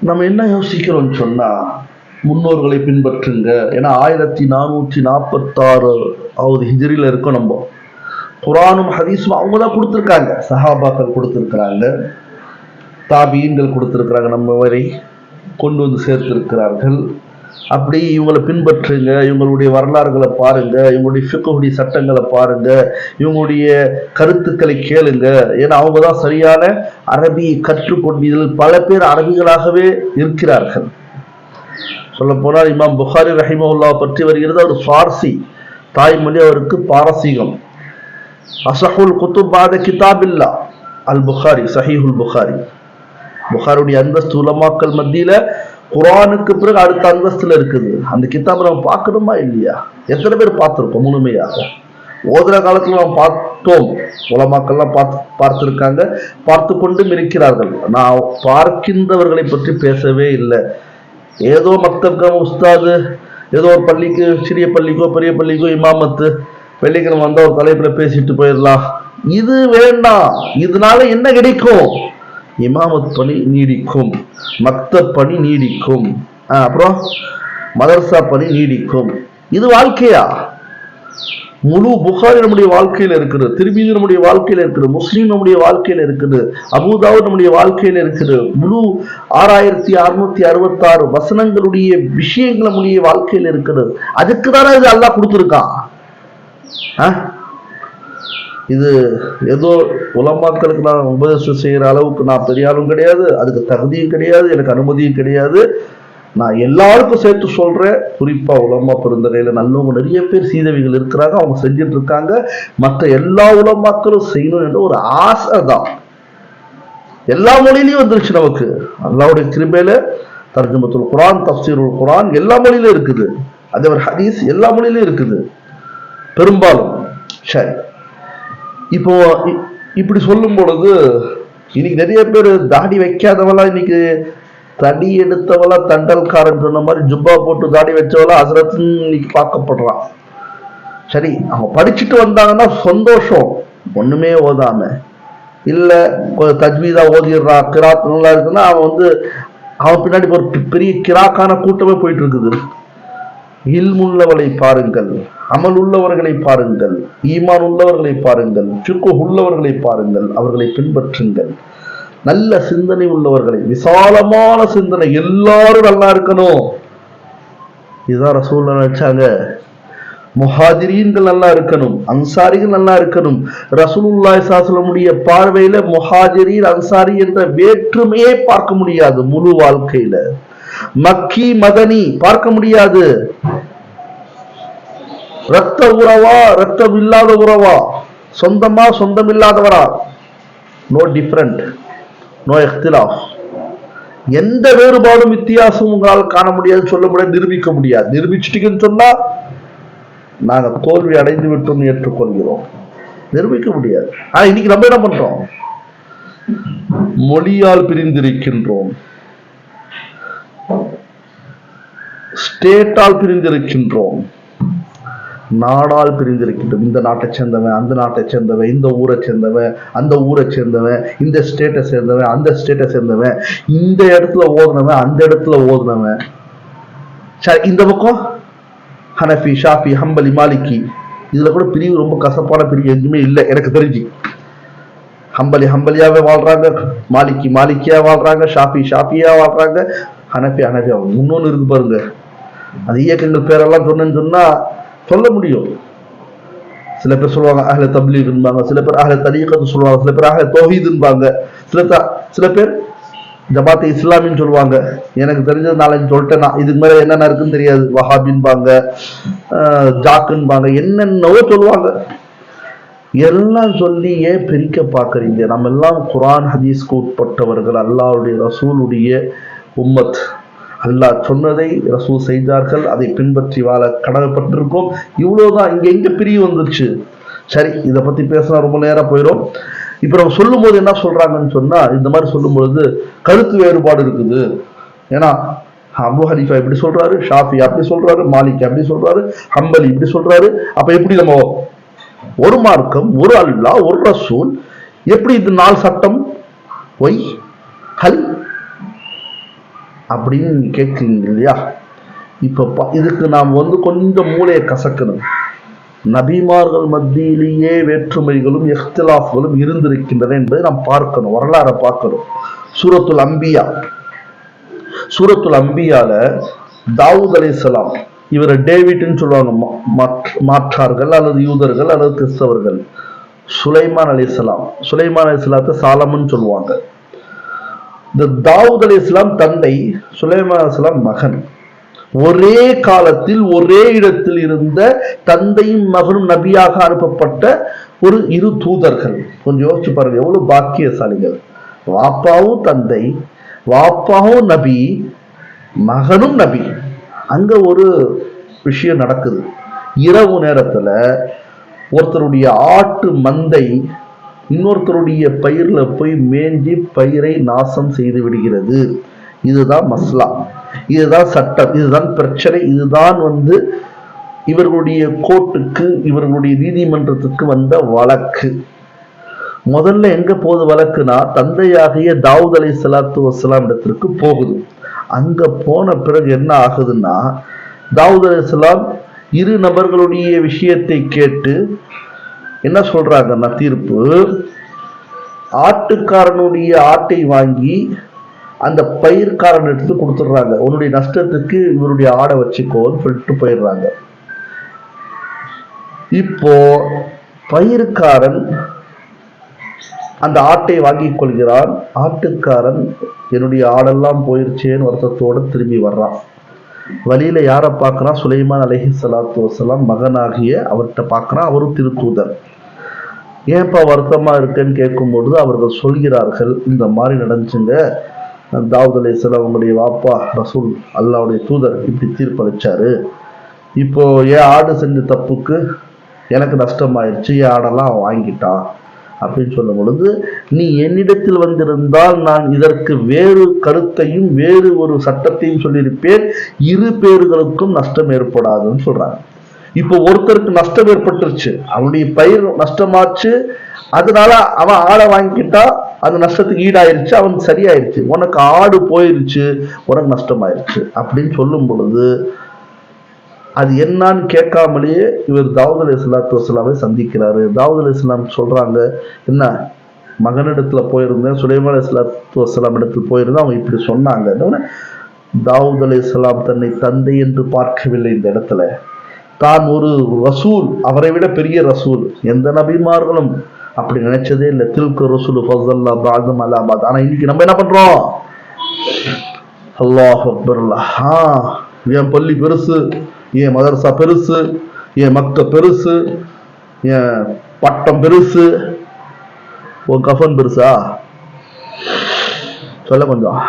நம்ம என்ன யோசிக்கிறோம்னு சொன்னா முன்னோர்களை பின்பற்றுங்க. ஏன்னா ஆயிரத்தி நானூற்றி நாற்பத்தாறு ஆவது ஹிஜிரியில் இருக்கோம் நம்ம. குரானும் ஹதீஸும் அவங்க தான் கொடுத்துருக்காங்க. சஹாபாக்கள் கொடுத்துருக்குறாங்க. தாபீன்கள் கொடுத்துருக்குறாங்க. நம்ம வரை கொண்டு வந்து சேர்த்திருக்கிறார்கள். அப்படி இவங்களை பின்பற்றுங்க இவங்களுடைய வரலாறுகளை பாருங்க இவங்களுடைய ஃபிக்குடைய சட்டங்களை பாருங்க இவங்களுடைய கருத்துக்களை கேளுங்க. ஏன்னா அவங்க தான் சரியான அரபியை கற்றுக்கொண்டு இதில் பல பேர் அரபிகளாகவே இருக்கிறார்கள். சொல்ல போனால் இமாம் புகாரி ரஹிமவுல்லா பற்றி வருகிறது அவர் பார்சி தாய்மொழி அவருக்கு பாரசீகம். அசஹுல் குத்துபாத கிதாபில்லா அல் புகாரி சஹீஹுல் புகாரி. புகாருடைய அந்த உலமாக்கள் மத்தியில குரானுக்கு பிறகு அடுத்த அந்தஸ்துல இருக்குது. அந்த கித்தாபை நம்ம பார்க்கணுமா இல்லையா? எத்தனை பேர் பார்த்துருக்கோம் முழுமையாக? ஓதுற காலத்தில் நாம் பார்த்தோம். உலமாக்கள்லாம் பார்த்து பார்த்துருக்காங்க. பார்த்து கொண்டும் இருக்கிறார்கள். நான் பார்க்கின்றவர்களை பற்றி பேசவே இல்லை. ஏதோ மக்தப்கம் உஸ்தாது ஏதோ ஒரு பள்ளிக்கு சிறிய பள்ளிக்கோ பெரிய பள்ளிக்கோ இமாமத்து வெள்ளிக்கிழமை வந்தால் ஒரு தலைப்பில் பேசிட்டு போயிடலாம். இது வேண்டாம். இதனால என்ன கிடைக்கும்? இமாமத் பணி நீடிக்கும். மத்த பணி நீடிக்கும். அப்புறம் மதரசா பணி நீடிக்கும். இது வாழ்க்கையா? முழு புகாரி நம்முடைய வாழ்க்கையில இருக்குது. திருமீதி நம்முடைய வாழ்க்கையில இருக்குது. முஸ்லீம் நம்முடைய வாழ்க்கையில இருக்குது. அபுதாவுத் நம்முடைய வாழ்க்கையில இருக்குது. முழு ஆறாயிரத்தி அறுநூத்தி அறுபத்தாறு வசனங்களுடைய விஷயங்கள் நம்முடைய வாழ்க்கையில இருக்குது. அதுக்கு தானே இது அல்லாஹ் கொடுத்துருக்கான். இது ஏதோ உலமாக்களுக்கு நான் உபதேசம் செய்கிற அளவுக்கு நான் பெரியாரும் கிடையாது. அதுக்கு தகுதியும் கிடையாது எனக்கு அனுமதியும் கிடையாது. நான் எல்லாருக்கும் சேர்த்து சொல்கிறேன் குறிப்பாக உலமா பிறந்தநிலையில் நல்லவங்க நிறைய பேர் சீதவிகள் இருக்கிறாங்க அவங்க செஞ்சுட்டு இருக்காங்க. மற்ற எல்லா உலமாக்களும் செய்யணும் என்ற ஒரு ஆசை தான். எல்லா மொழியிலையும் வந்துருச்சு நமக்கு. அல்லாவுடைய கிருபையில தர்ஜமத்துல் குரான் தப்சீருல் குரான் எல்லா மொழியிலும் இருக்குது. அதே மாதிரி ஹதீஸ் எல்லா மொழியிலும் இருக்குது. பெரும்பாலும். சரி. இப்போ இப்படி சொல்லும் பொழுது இன்னைக்கு நிறைய பேர் தாடி வைக்காதவெல்லாம் இன்னைக்கு தடி எடுத்தவளா தண்டல்காரன் சொன்ன மாதிரி ஜுப்பா போட்டு தாடி வச்சவளா அசரத்துன்னு இன்னைக்கு பார்க்கப்படுறான். சரி அவங்க படிச்சுட்டு வந்தாங்கன்னா சந்தோஷம். ஒண்ணுமே ஓதாம. இல்ல கொஞ்சம் தஜ்வீதா ஓதிடுறான் கிராத் நல்லா இருக்குன்னா அவன் வந்து அவன் பின்னாடி ஒரு பெ- பெரிய கிராக்கான கூட்டமே போயிட்டு இருக்குது. இல்முள்ளவளை பாருங்கள் அமல் உள்ளவர்களை பாருங்கள் ஈமான் உள்ளவர்களை பாருங்கள் சுக்கு உள்ளவர்களை பாருங்கள் அவர்களை பின்பற்றுங்கள். நல்ல சிந்தனை உள்ளவர்களை விசாலமான சிந்தனை எல்லாரும் நல்லா இருக்கணும். இதுதான் ரசூல் நினைச்சாங்க. முஹாதிரீன்கள் நல்லா இருக்கணும் அன்சாரிகள் நல்லா இருக்கணும். ரசூலுல்லாய் சாசலமுடைய பார்வையில முஹாதிரீன் அன்சாரி என்ற வேற்றுமையே பார்க்க முடியாது முழு வாழ்க்கையில. மக்கி மதனி பார்க்க முடியாது. ரத்த உறவா ரத்தம் இல்லாத உறவா? சொந்தமா சொந்தம் இல்லாதவரா நோ டிஃப்ரெண்ட் நோ எக்திலாஃப் எந்த வேறுபாடும் வித்தியாசம் உங்களால் காண முடியாது சொல்ல முடியாது நிரூபிக்க முடியாது. நிரூபிச்சிட்டீங்கன்னு சொன்னா நாங்க தோல்வி அடைந்து விட்டோம் ஏற்றுக்கொள்கிறோம். நிரூபிக்க முடியாது. ஆனா இன்னைக்கு நம்ம என்ன பண்றோம்? மொழியால் பிரிந்திருக்கின்றோம். ஸ்டேட்டால் பிரிந்திருக்கின்றோம். நாடால் பிரிந்திருக்கின்றோம். இந்த நாட்டை சேர்ந்தவன் அந்த நாட்டை சேர்ந்தவன் இந்த ஊரை சேர்ந்தவன் அந்த ஊரை சேர்ந்தவன் இந்த ஸ்டேட்டை சேர்ந்தவன் அந்த ஸ்டேட்டை சேர்ந்தவன். இந்த இடத்துல ஓதுனவன் அந்த இடத்துல ஓதுனவன். சரி இந்த பக்கம்? ஹனஃபி ஷாஃபி ஹம்பலி மாலிகி இதுல கூட பிரிவு ரொம்ப கசப்பான பிரிவு எதுவுமே இல்லை எனக்கு தெரிஞ்சு. ஹம்பலி ஹம்பலியாவே வாழ்றாங்க மாலிக்கி மாலிக்கியா வாழ்றாங்க ஷாஃபி ஷாஃபியா வாழ்றாங்க. ஹனஃபி ஹனஃபியா இன்னொன்று இருக்கு பாருங்க. அந்த இயக்கங்கள் பேரெல்லாம் சொன்னேன்னு சொன்னா சொல்ல முடியும். சில பேர் சொல்லுவாங்க அஹ்ல தப்லீக்ன்பாங்க சில பேர் அஹ்ல தரீகத்து சொல்லுவாங்க. சில பேர் அஹ்ல தோஹீதுன்பாங்க சில த- சில பேர் ஜமாத்தி இஸ்லாமின்னு சொல்லுவாங்க. எனக்கு தெரிஞ்சது நாளைக்கு சொல்லிட்டேன் நான் இதுக்கு மேல என்னென்ன இருக்குன்னு தெரியாது. வஹாபின்பாங்க ஜாக்குன்பாங்க என்னென்னவோ சொல்லுவாங்க. எல்லாம் சொல்லி ஏன் பிரிக்க பார்க்கறீங்க. நம்ம எல்லாம் குரான் ஹதீஸ்க்கு உட்பட்டவர்கள் அல்லாவுடைய ரசூலுடைய உம்மத். அல்லாஹ் சொன்னதை ரசூல் செய்தார்கள். அதை பின்பற்றி வாழ கடமைப்பட்டிருக்கோம். இவ்வளவுதான் இங்க எங்க பிரிவு வந்துருச்சு. சரி இதை பத்தி பேசினா ரொம்ப நேரம் போயிடும். இப்ப நம்ம சொல்லும்போது என்ன சொல்றாங்கன்னு சொன்னா இந்த மாதிரி சொல்லும் பொழுது கருத்து வேறுபாடு இருக்குது. ஏன்னா அபு ஹரிஃபா இப்படி சொல்றாரு ஷாஃபி அப்படி சொல்றாரு மாலிக் அப்படி சொல்றாரு ஹம்பலி இப்படி சொல்றாரு. அப்ப எப்படி நம்ம ஒரு மார்க்கம் ஒரு அல்லா ஒரு ரசூல் எப்படி இது நாலு சட்டம்? ஒய் ஹல் அப்படின்னு கேட்குறீங்க இல்லையா? இப்போ இதுக்கு நாம் வந்து கொஞ்சம் மூளையை கசக்கணும். நபிமார்கள் மத்தியிலேயே வேற்றுமைகளும் எஃப்திலாஃப்களும் இருந்திருக்கின்றன என்பதை நாம் பார்க்கணும் வரலாறை பார்க்கணும். சூரத்துல் அம்பியா. சூரத்துல் அம்பியால தாவூத் அலைஹிஸ்ஸலாம் இவரை டேவிட்னு சொல்லுவாங்க மாற்றார்கள் அல்லது யூதர்கள் அல்லது கிறிஸ்தவர்கள். சுலைமான் அலிசலாம் சுலைமான் அலிசலாத்தை சாலமன் சொல்லுவாங்க. இந்த தாவூத் இஸ்லாம் தந்தை சுலைமான் இஸ்லாம் மகன். ஒரே காலத்தில் ஒரே இடத்தில் இருந்த தந்தையும் மகனும் நபியாக அனுப்பப்பட்ட ஒரு இரு தூதர்கள். கொஞ்சம் யோசிச்சு பாருங்க எவ்வளவு பாக்கியசாலிகள். வாப்பாவும் தந்தை வாப்பாவும் நபி மகனும் நபி. அங்க ஒரு விஷயம் நடக்குது. இரவு நேரத்துல ஒருத்தருடைய ஆட்டு மந்தை இன்னொருத்தருடைய பயிர்ல போய் மேஞ்சி பயிரை நாசம் செய்து விடுகிறது. இதுதான் மஸ்லா. இதுதான் சட்டம். இதுதான் பிரச்சனை. இதுதான் வந்து இவர்களுடைய கோர்ட்டுக்கு இவர்களுடைய நீதிமன்றத்துக்கு வந்த வழக்கு. முதல்ல எங்க போகுது வழக்குனா தந்தையாகிய தாவூத் அலி சலாத்து வசலாம் இடத்திற்கு போகுது. அங்க போன பிறகு என்ன ஆகுதுன்னா தாவூத் அலைஹிஸ்ஸலாம் இரு நபர்களுடைய விஷயத்தை கேட்டு என்ன சொல்றாங்கன்னா தீர்ப்பு? ஆட்டுக்காரனுடைய ஆட்டை வாங்கி அந்த பயிர்க்காரன் எடுத்து கொடுத்துடுறாங்க. உன்னுடைய நஷ்டத்துக்கு இவருடைய ஆடை வச்சுக்கோன்னு சொல்லிட்டு போயிடுறாங்க. இப்போ பயிர்காரன் அந்த ஆட்டை வாங்கி கொள்கிறான். ஆட்டுக்காரன் என்னுடைய ஆடெல்லாம் போயிருச்சேன்னு வருத்தத்தோடு திரும்பி வர்றான். வழியில யாரை பார்க்கறான்? சுலைமான் அலஹி சலாத்து வசலாம் மகனாகிய அவர்கிட்ட பார்க்கறான். அவரும் திருத்தூதர். ஏன்ப்பா வருத்தமாக இருக்குன்னு கேட்கும்பொழுது அவர்கள் சொல்கிறார்கள் இந்த மாதிரி நடந்துச்சுங்க. தாவூத் அலைஹிஸ்ஸலாம் அவங்களுடைய வாப்பா ரசூல் அல்லாவுடைய தூதர் இப்படி தீர்ப்பளிச்சாரு. இப்போ என் ஆடு செஞ்ச தப்புக்கு எனக்கு நஷ்டமாயிருச்சு என் ஆடெல்லாம் வாங்கிட்டான்? அப்படின்னு சொல்லும் பொழுது நீ என்னிடத்தில் வந்திருந்தால் நான் இதற்கு வேறு கருத்தையும் வேறு ஒரு சட்டத்தையும் சொல்லியிருப்பேன். இரு பேர்களுக்கும் நஷ்டம் ஏற்படாதுன்னு சொல்றாங்க. இப்போ ஒருத்தருக்கு நஷ்டம் ஏற்பட்டுருச்சு. அவனுடைய பயிர் நஷ்டமாச்சு. அதனால அவன் ஆடை வாங்கிக்கிட்டா அந்த நஷ்டத்துக்கு ஈடாயிருச்சு அவனுக்கு சரியாயிருச்சு. உனக்கு ஆடு போயிருச்சு உனக்கு நஷ்டமாயிருச்சு அப்படின்னு சொல்லும் பொழுது அது என்னன்னு கேட்காமலேயே இவர் தாவூத் அலி இஸ்லாத்து வசலாமை சந்திக்கிறாரு. தாவூத் அலி இஸ்லாம் சொல்றாங்க என்ன மகனிடத்துல போயிருந்தேன் சுலைமான் இஸ்லாத்து வஸ்லாம் இடத்துல போயிருந்தேன். அவங்க இப்படி சொன்னாங்க. தாவூத் அலி இஸ்லாம் தன்னை தந்தை என்று பார்க்கவில்லை இந்த இடத்துல. தான் ஒரு ரசூல் அவரை விட பெரிய ரசூல். எந்த நபிமார்களும் அப்படி நினைச்சதே இல்லை. தில்கு ரசூல் ஃபசல்லா பாகம் அலாபாத் ஆனா இன்னைக்கு நம்ம என்ன பண்றோம்? அல்லாஹ் அக்பர். ஆ, என் பள்ளி பெருசு என் மதரசா பெருசு என் மக்க பெருசு என் பட்டம் பெருசு. உன் கஃபன் பெருசா? சொல்ல கொஞ்சம்.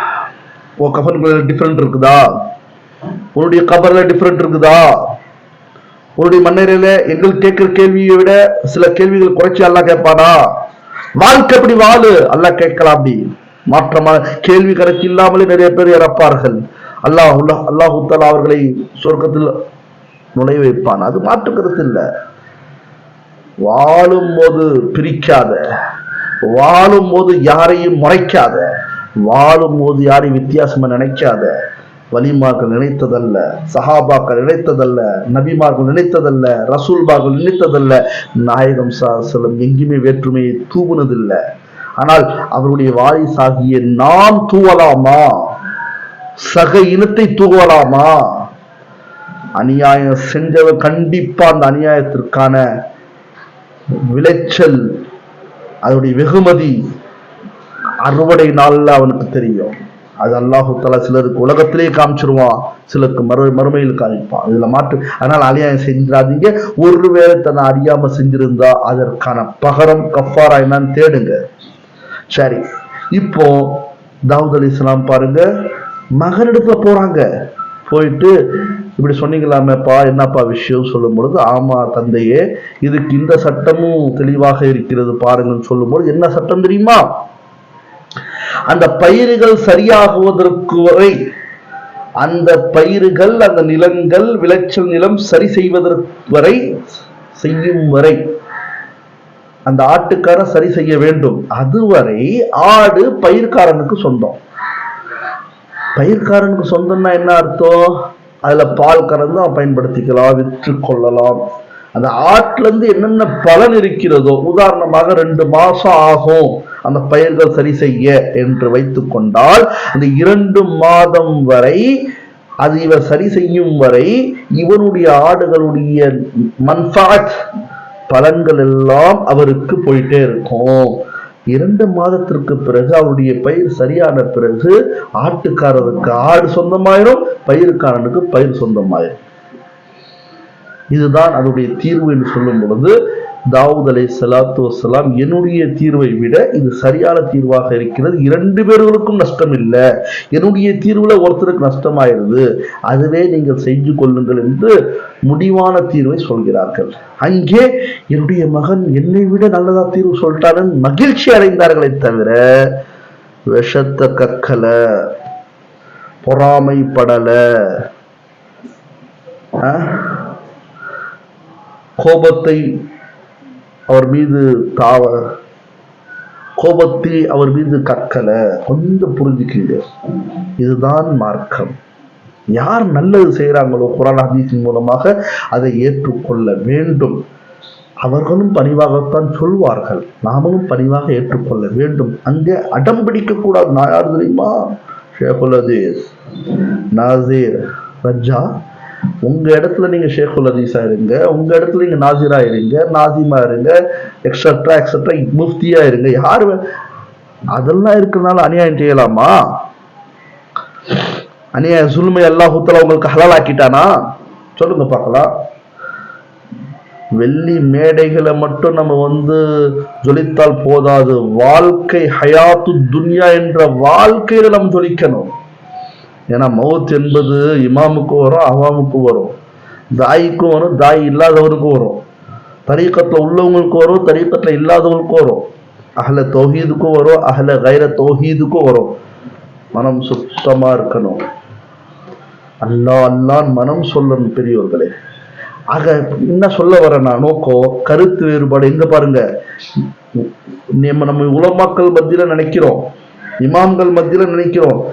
உன் கஃபன் டிஃப்ரெண்ட் இருக்குதா? உன்னுடைய கபர்ல டிஃப்ரெண்ட் இருக்குதா? உன்னுடைய மன்னரையில எங்கள் கேட்கிற கேள்வியை விட சில கேள்விகள் குறைச்சி அல்லா கேட்பானா? வாழ்க்கை எப்படி வாழு? அல்லாஹ் கேட்கலாம் அப்படி மாற்றமான கேள்வி கணக்கு இல்லாமலே நிறைய பேர் இறப்பார்கள். அல்லாஹ் அல்லாஹு அவர்களை சொர்க்கத்தில் நுழைய வைப்பான். அது மாற்று கருத்து இல்லை. வாழும் போது பிரிக்காத வாழும் போது யாரையும் முறைக்காத வாழும் போது யாரையும் வித்தியாசமா நினைக்காத வலிமார்கள் நினைத்ததல்ல சஹாபாக்கள் நினைத்ததல்ல நபிமார்கள் நினைத்ததல்ல ரசூல்பார்கள் நினைத்ததல்ல. நாயகம் சாசலம் எங்கேயுமே வேற்றுமையை தூவுனதில்லை. ஆனால் அவருடைய வாரிசாகிய நாம் தூவலாமா? சக இனத்தை தூவலாமா? அநியாயம் செஞ்சவர் கண்டிப்பா அந்த அநியாயத்திற்கான விளைச்சல் அதனுடைய வெகுமதி அறுவடை நாள்ல அவனுக்கு தெரியும். அது அல்லாஹுத்தாலா சிலருக்கு உலகத்திலே காமிச்சிருவான் சிலருக்கு மறு மறுமையில் காமிப்பான் இதுல மாற்று அதனால அநியாயம் செஞ்சிடாதீங்க. ஒருவேளை தன்னை அறியாம செஞ்சிருந்தா அதற்கான பகரம் கஃபாரா என்னன்னு தேடுங்க. சரி இப்போ தாவூத் அலி இஸ்லாம் பாருங்க. மகனிடத்துல போறாங்க. போயிட்டு இப்படி சொன்னீங்களாமேப்பா என்னப்பா விஷயம் சொல்லும் பொழுது ஆமா தந்தையே இதுக்கு இந்த சட்டமும் தெளிவாக இருக்கிறது பாருங்கன்னு சொல்லும்போது என்ன சட்டம் தெரியுமா? அந்த பயிர்கள் சரியாகுவதற்கு வரை அந்த பயிர்கள் அந்த நிலங்கள் விளைச்சல் நிலம் சரி செய்வதற்கு வரை செய்யும் வரை அந்த ஆட்டுக்காரன் சரி செய்ய வேண்டும். அதுவரை ஆடு பயிர்காரனுக்கு சொந்தம். பயிர்காரனுக்கு சொந்தம்னா என்ன அர்த்தம்? அதுல பால் கறந்து அவன் பயன்படுத்திக்கலாம் விற்று கொள்ளலாம். அந்த ஆட்டுல இருந்து என்னென்ன பலன் இருக்கிறதோ உதாரணமாக ரெண்டு மாசம் ஆகும். அந்த பயிர்கள் சரி செய்ய என்று வைத்துக் கொண்டால் அந்த இரண்டு மாதம் வரை அது இவர் சரி செய்யும் வரை இவனுடைய ஆடுகளுடைய மன்சாட் பலன்கள் எல்லாம் அவருக்கு போயிட்டே இருக்கும். இரண்டு மாதத்திற்கு பிறகு அவருடைய பயிர் சரியான பிறகு ஆட்டுக்காரருக்கு ஆடு சொந்தமாயிரும் பயிருக்காரனுக்கு பயிர் சொந்தமாயிரும். இதுதான் அதனுடைய தீர்வு என்று சொல்லும் பொழுது தாவூத் அலை சலாத்து வசலாம் என்னுடைய தீர்வை விட இது சரியான தீர்வாக இருக்கிறது. இரண்டு பேர்களுக்கும் நஷ்டம் இல்லை என்னுடைய தீர்வுல ஒருத்தருக்கு நஷ்டமாயிருது அதுவே நீங்கள் செஞ்சு கொள்ளுங்கள் என்று முடிவான தீர்வை சொல்கிறார்கள். அங்கே என்னுடைய மகன் என்னை விட நல்லதா தீர்வு சொல்லிட்டாருன்னு மகிழ்ச்சி அடைந்தார்களே தவிர விஷத்த கக்கல பொறாமைப்படல. கோபத்தை அவர் மீது தாவ கோபத்தை அவர் மீது கற்கலை. கொஞ்சம் புரிஞ்சுக்கீங்க. இதுதான் மார்க்கம். யார் நல்லது செய்கிறாங்களோ குரான் ஹதீஸின் மூலமாக அதை ஏற்றுக்கொள்ள வேண்டும். அவர்களும் பணிவாகத்தான் சொல்வார்கள். நாமளும் பணிவாக ஏற்றுக்கொள்ள வேண்டும். அங்கே அடம் பிடிக்கக்கூடாது நான் யார் தெரியுமா? ஷேகுல் அதீஸ் நாசீர் ரஜா உங்க இடத்துல நீங்க ஷேகுல் அதீஸா இருங்க உங்க இடத்துல நீங்க நாசிரா இருங்க நாசிமா இருங்க எக்ஸட்ரா எக்ஸட்ரா முஃப்தியா இருங்க. யாரு அதெல்லாம் இருக்கிறதுனால அநியாயம் செய்யலாமா? அநியாய சுல்மை அல்லாஹுத்தலா உங்களுக்கு ஹலாலாக்கிட்டானா? சொல்லுங்க பார்க்கலாம். வெள்ளி மேடைகளை மட்டும் நம்ம வந்து ஜொலித்தால் போதாது. வாழ்க்கை ஹயாத்து துன்யா என்ற வாழ்க்கையில நம்ம ஜொலிக்கணும். ஏன்னா மௌத் என்பது இமாமுக்கும் வரும் அவாமுக்கும் வரும். தாய்க்கும் வரும் தாய் இல்லாதவருக்கும் வரும். தரீக்கத்தில் உள்ளவங்களுக்கும் வரும் தரீக்கத்தில் இல்லாதவங்களுக்கும் வரும். அகல தௌஹீதுக்கும் வரும் அகல கைர தௌஹீதுக்கும் வரும். மனம் சுத்தமா இருக்கணும். அல்லா அல்லான் மனம் சொல்லணும் பெரியவர்களே ஆக என்ன சொல்ல வர நான் நோக்கம் கருத்து வேறுபாடு எங்க பாருங்க. நம்ம நம்ம உலமாக்கள் மத்தியில நினைக்கிறோம். இமாம்கள் மத்தியில நினைக்கிறோம்.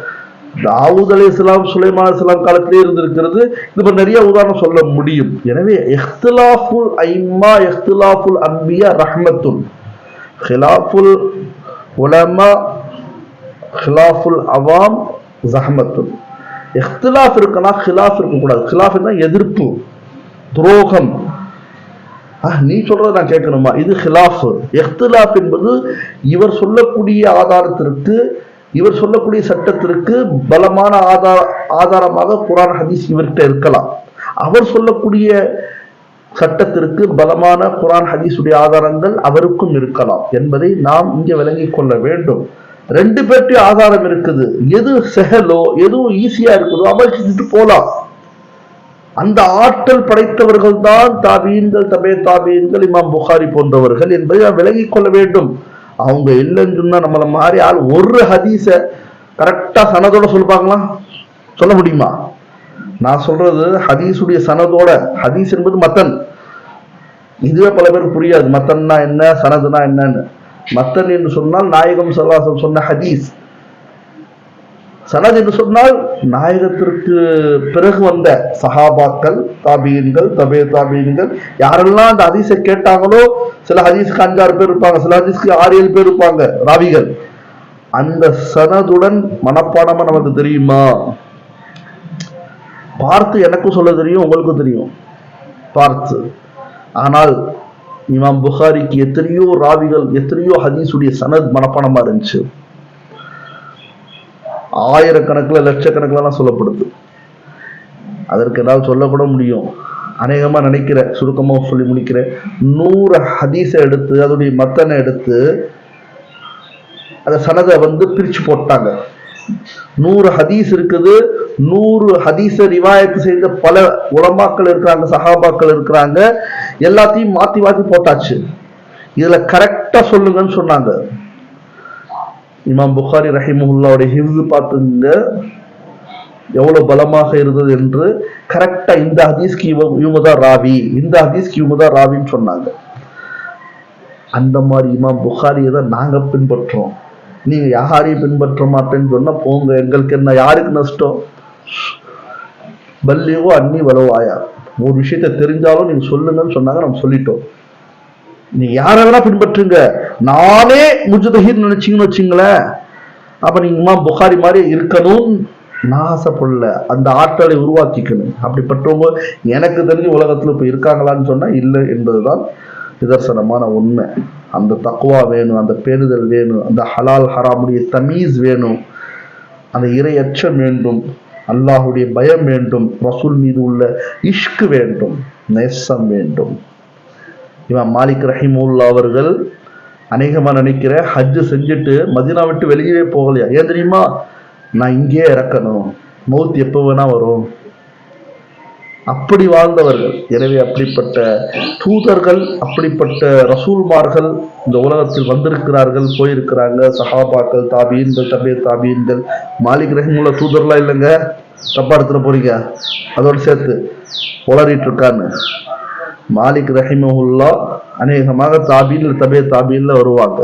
தாவூத் அலி இஸ்லாம் சுலைமா இஸ்லாம் காலத்திலே இருந்திருக்கிறது. இது நிறைய உதாரணம் சொல்ல முடியும். எனவே எஹ்திலாஃபுல் ஐம்மா எஹ்திலாஃபுல் அம்பியா ரஹ்மத்துல் ஹிலாஃபுல் உலமா ஹிலாஃபுல் அவாம் ஜஹமத்துல் எஹ்திலாஃப் இருக்குன்னா ஹிலாஃப் இருக்கக்கூடாது. ஹிலாஃப்னா எதிர்ப்பு துரோகம். நீ சொல்றத நான் கேட்கணுமா? இது ஹிலாஃப். எஹ்திலாஃப் என்பது இவர் சொல்லக்கூடிய ஆதாரத்திற்கு இவர் சொல்லக்கூடிய சட்டத்திற்கு பலமான ஆதார ஆதாரமாக குரான் ஹதீஸ் இவர்கிட்ட இருக்கலாம். அவர் சொல்லக்கூடிய சட்டத்திற்கு பலமான குரான் ஹதீஸுடைய ஆதாரங்கள் அவருக்கும் இருக்கலாம் என்பதை நாம் இங்கே விளங்கிக் கொள்ள வேண்டும். ரெண்டு பேர்ட்டையும் ஆதாரம் இருக்குது. எது செகலோ எதுவும் ஈஸியா இருக்குதோ அமர்ச்சிட்டு போலாம். அந்த ஆற்றல் படைத்தவர்கள் தான் தாபீன்கள் தபே தாபீன்கள் இமாம் புகாரி போன்றவர்கள் என்பதை நாம் விலகிக் கொள்ள வேண்டும். அவங்க இல்லைன்னு சொன்னா நம்மளை மாதிரி ஆள் ஒரு ஹதீஸ கரெக்டா சனதோட சொல்லுப்பாங்களாம் சொல்ல முடியுமா? நான் சொல்றது ஹதீஸுடைய சனதோட. ஹதீஸ் என்பது மத்தன். இதுவே பல பேர் புரியாது. மத்தன்னா என்ன சனதுனா என்னன்னு. மத்தன் என்று சொன்னால் நாயகம் சல்லாசம் சொன்ன ஹதீஸ். சனத் என்று சொன்னால் நாயகத்திற்கு பிறகு வந்த சஹாபாக்கள் தாபீன்கள் தபே தாபீன்கள் யாரெல்லாம் அந்த ஹதீஸை கேட்டாங்களோ சில ஹதீஸ்க்கு அஞ்சாறு பேர் இருப்பாங்க சில ஹதீஸ்க்கு ஆறு ஏழு பேர் இருப்பாங்க ராவிகள். அந்த சனதுடன் மனப்பாடமா நமக்கு தெரியுமா? பார்த்து எனக்கும் சொல்ல தெரியும் உங்களுக்கும் தெரியும். பார்த்து. ஆனால் இமாம் புகாரிக்கு எத்தனையோ ராவிகள் எத்தனையோ ஹதீஸுடைய சனத் மனப்பாடமா இருந்துச்சு. ஆயிரக்கணக்கில் லட்சக்கணக்கில்லாம் சொல்லப்படுது. அதற்கு ஏதாவது சொல்லக்கூட முடியும். அநேகமாக நினைக்கிற சுருக்கமாக சொல்லி முடிக்கிறேன் நூறு ஹதீஸை எடுத்து அதோடைய மத்தனை எடுத்து அந்த சனதை வந்து பிரித்து போட்டாங்க. நூறு ஹதீஸ் இருக்குது. நூறு ஹதீஸை ரிவாயத்து செய்த பல உலமாக்கள் இருக்கிறாங்க சஹாபாக்கள் இருக்கிறாங்க. எல்லாத்தையும் மாற்றி மாற்றி போட்டாச்சு. இதில் கரெக்டாக சொல்லுங்கன்னு சொன்னாங்க. இமாம் புகாரி ரஹிமுல்லாவுடைய ஹிவ்ஸு பார்த்துங்க. எவ்வளவு பலமாக இருந்தது என்று கரெக்டா இந்த ஹதீஸ்க்கு இவ இவங்க தான் ராவி. இந்த ஹதீஸ்க்கு இவங்க தான் ராவின்னு சொன்னாங்க. அந்த மாதிரி இமாம் புகாரியை தான் நாங்க பின்பற்றுறோம் நீங்கள் யாரையும் பின்பற்ற மாட்டேன்னு சொன்னா போங்க. எங்களுக்கு என்ன யாருக்கு நஷ்டம்? பல்லியோ அன்னி வளவாயா ஒரு விஷயத்த தெரிஞ்சாலும் நீங்க சொல்லுங்கன்னு சொன்னாங்க நம்ம சொல்லிட்டோம். நீ யாரை வேணா பின்பற்றுங்க. நானே முஜுதஹீர் நினைச்சிங்கன்னு வச்சுங்களேன். அப்ப நீங்க இமாம் புகாரி மாதிரி இருக்கணும். நான் அந்த ஆற்றலை உருவாக்கிக்கணும். அப்படிப்பட்டவங்க எனக்கு தெரிஞ்சு உலகத்துல இப்ப இருக்காங்களான்னு சொன்னா இல்லை என்பதுதான் நிதர்சனமான உண்மை. அந்த தக்குவா வேணும் அந்த பேணுதல் வேணும் அந்த ஹலால் ஹராமுடைய தமீஸ் வேணும். அந்த இரையச்சம் வேண்டும். அல்லாஹுடைய பயம் வேண்டும். ரசூல் மீது உள்ள இஷ்கு வேண்டும். நேசம் வேண்டும். இவன் மாலிக் ரஹிமுல்லா அவர்கள் அநேகமாக நினைக்கிற ஹஜ்ஜு செஞ்சுட்டு மதினா விட்டு வெளியவே போகலையா? ஏன் தெரியுமா? நான் இங்கேயே இறக்கணும். மௌத் எப்போ வேணா வரும். அப்படி வாழ்ந்தவர்கள். எனவே அப்படிப்பட்ட தூதர்கள் அப்படிப்பட்ட ரசூல்மார்கள் இந்த உலகத்தில் வந்திருக்கிறார்கள் போயிருக்கிறாங்க. சஹாபாக்கள் தாபீன்கள் தபே தாபீன்கள் மாலிக் ரஹிமுல்லா தூதர்லாம் இல்லைங்க? தப்பா எடுத்துகிட்டு போறீங்க? அதோடு சேர்த்து உளறிட்டு இருக்கான்னு மாலிக் ரஹிமஹுல்லா அநேகமாக தாபீல் தபே தாபீல்ல வருவாங்க.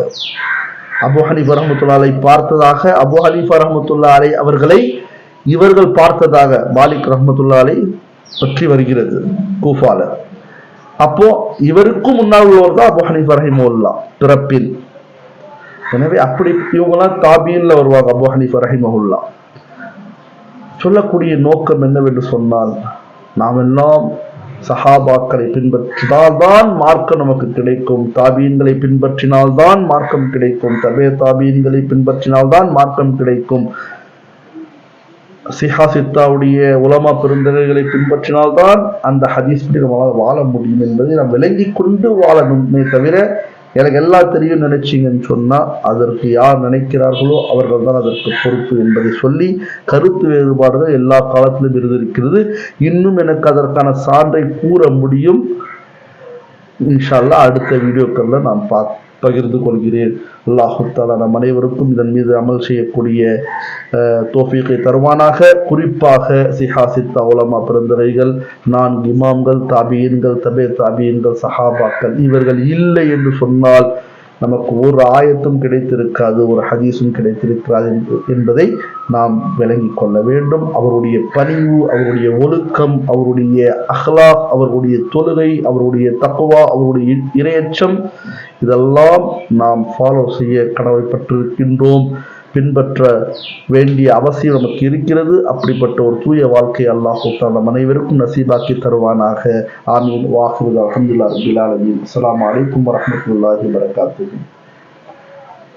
அபு ஹனீஃப் ரஹமத்துல்லாலை பார்த்ததாக அபு ஹனீஃப் ரஹமத்துல்லா அலை அவர்களை இவர்கள் பார்த்ததாக மாலிக் ரஹமத்துல்லா அலை பற்றி வருகிறது கூஃபால. அப்போ இவருக்கும் முன்னால் உள்ளவர் தான் அபு ஹனீஃப் ரஹிமுல்லா பிறப்பில். எனவே அப்படி இவங்கெல்லாம் தாபீன்ல வருவாங்க அபு ஹனீஃப் ரஹிமஹுல்லா. சொல்லக்கூடிய நோக்கம் என்னவென்று சொன்னால் நாம் எல்லாம் சஹாபாக்களை பின்பற்றினால்தான் மார்க்கம் நமக்கு கிடைக்கும். தாபீன்களை பின்பற்றினால்தான் மார்க்கம் கிடைக்கும். தபே தாபீன்களை பின்பற்றினால்தான் மார்க்கம் கிடைக்கும். சிஹா சித்தாவுடைய உலமா பெருந்தகைகளை பின்பற்றினால்தான் அந்த ஹதீஸ் படி நம்மளால் வாழ முடியும் என்பதை நாம் விளங்கி கொண்டு வாழணுமே தவிர எனக்கு எல்லாம் தெரியும் நினைச்சீங்கன்னு சொன்னா அதற்கு யார் நினைக்கிறார்களோ அவர்கள் தான் அதற்கு பொறுப்பு என்பதை சொல்லி கருத்து வேறுபாடுகள் எல்லா காலத்திலும் இருந்திருக்கிறது. இன்னும் எனக்கு அதற்கான சான்றை கூற முடியும். இன்ஷால்லா அடுத்த வீடியோக்களில் நான் பார்த்து பகிர்ந்து கொள்கிறேன். அல்லாஹு நம் அனைவருக்கும் இதன் மீது அமல் செய்யக்கூடிய தோஃபீக்கை தருவானாக. குறிப்பாக சிஹாசித் உலமா பிறந்தரைகள் நான் இமாம்கள் தாபியன்கள் தபே தாபியன்கள் சஹாபாக்கள் இவர்கள் இல்லை என்று சொன்னால் நமக்கு ஒரு ஆயத்தும் கிடைத்திருக்காது ஒரு ஹதீஸும் கிடைத்திருக்காது என்பதை நாம் விளங்கி கொள்ள வேண்டும். அவருடைய பணிவு அவருடைய ஒழுக்கம் அவருடைய அஹ்லா அவருடைய தொழுகை அவருடைய தக்குவா அவருடைய இரையச்சம் இதெல்லாம் நாம் ஃபாலோ செய்ய கடமைப்பட்டிருக்கின்றோம் பின்பற்ற வேண்டிய அவசியம் நமக்கு இருக்கிறது. அப்படிப்பட்ட ஒரு தூய வாழ்க்கை அல்லாஹு நம் அனைவருக்கும் நசீபாக்கி தருவானாக. ஆமீன். வாஹுது அஹமதுல்லா ரபில் அலமீன் அஸ்லாம் வலைக்கம் வரமத்துல்லாஹி வரகாத்து